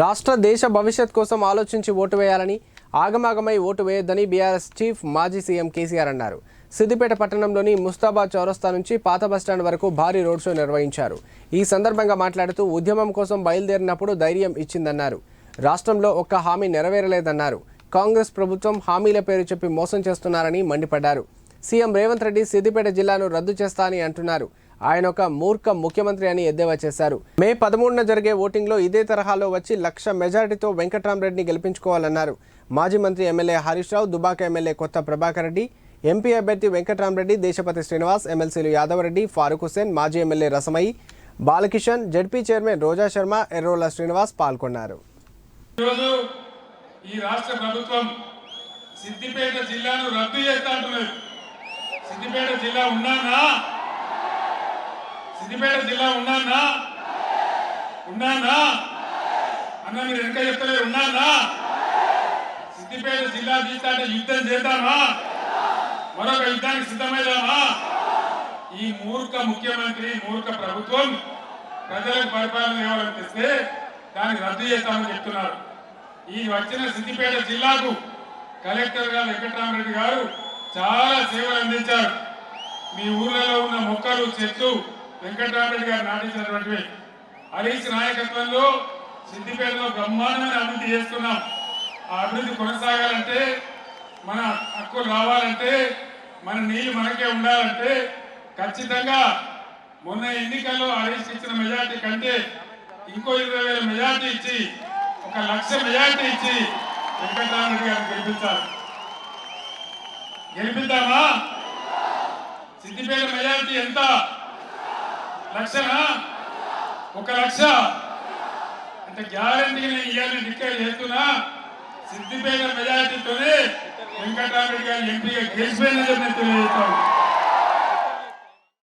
రాష్ట్ర దేశ భవిష్యత్ కోసం ఆలోచించి ఓటు వేయాలని ఆగమాగమై ఓటు వేయొద్దని బీఆర్ఎస్ చీఫ్ మాజీ సీఎం కేసీఆర్ అన్నారు. సిద్దిపేట పట్టణంలోని ముస్తాబాద్ చౌరస్తా నుంచి పాత బస్టాండ్ వరకు భారీ రోడ్ షో నిర్వహించారు. ఈ సందర్భంగా మాట్లాడుతూ ఉద్యమం కోసం బయలుదేరినప్పుడు ధైర్యం ఇచ్చిందన్నారు. రాష్ట్రంలో ఒక్క హామీ నెరవేరలేదన్నారు. కాంగ్రెస్ ప్రభుత్వం హామీల పేరు చెప్పి మోసం చేస్తున్నారని మండిపడ్డారు. సీఎం రేవంత్ రెడ్డి సిద్దిపేట జిల్లాను రద్దు చేస్తా అని అంటున్నారు. ఆయన ఒక మూర్ఖ ముఖ్యమంత్రి అని ఎద్దేవా చేశారు. మే పదమూడున జరిగే ఓటింగ్లో ఇదే తరహాలో వచ్చి లక్ష మెజారిటీతో వెంకట్రామరెడ్డిని గెలిపించుకోవాలన్నారు. మాజీ మంత్రి MLA Harish Rao Dubaka MLA Kotha Prabhakar Reddy MP అభ్యర్థి వెంకట్రామరెడ్డి దేశపతి శ్రీనివాస్ ఎమ్మెల్సీలు యాదవరెడ్డి ఫారూక్ హుసేన్ మాజీ MLA Rasamayi Balakishan ZP chairman Roja Sharma Errolla Srinivas పాల్గొన్నారు. ఈరోజు ఈ రాష్ట్ర ప్రభుత్వం సిద్దిపేట జిల్లాను రద్దు చేస్తా అంటున్నారు సిద్దిపేట జిల్లా ఉన్నానా? సిద్దిపేట జిల్లా ఉన్నానా? ఉన్నానా? అన్న మీరు వెనక చెప్తలేరు ఉన్నానా? సిద్దిపేట జిల్లా తీస్తాంటే యుద్ధం చేద్దామా? మరొక యుద్ధానికి సిద్ధమైదామా? ఈ మూర్ఖ ముఖ్యమంత్రి మూర్ఖ ప్రభుత్వం ప్రజలకు పరిపాలన ఇవ్వాలని తెస్తే దానికి రద్దు చేస్తామని చెప్తున్నారు. ఈ వచ్చిన సిద్దిపేట జిల్లాకు కలెక్టర్ గారు వెంకటరామరెడ్డి గారు చాలా సేవలు అందించారు. మీ ఊర్లలో ఉన్న మొక్కలు చెట్లు వెంకటరామరెడ్డి గారు నాటించినటువంటివి. హరీష్ నాయకత్వంలో సిద్దిపేటలో బ్రహ్మాండమైన అభివృద్ధి చేస్తున్నాం. ఆ అభివృద్ధి కొనసాగాలంటే మన హక్కులు రావాలంటే మన నీళ్ళు మనకే ఉండాలంటే ఖచ్చితంగా మొన్న ఎన్నికల్లో హరీష్ ఇచ్చిన మెజార్టీ కంటే ఇంకో ఇరవై వేల మెజార్టీ ఇచ్చి ఒక లక్ష మెజార్టీ ఇచ్చి వెంకటరామరెడ్డి గారిని గెలిపించాలి. గెలిపిద్దామా? సిద్దిపేట మెజార్టీ ఎంత? లక్షనా ఒక లక్ష? అంటే గ్యారంటీ నేను ఇవ్వాలని డిక్లేర్ చేస్తున్నా. సిద్దిపేట మెజార్టీతోనే వెంకటరామరెడ్డి గారి ఎంపీగా గెలిచిపోయిన చెప్పి నేను తెలియజేస్తాను.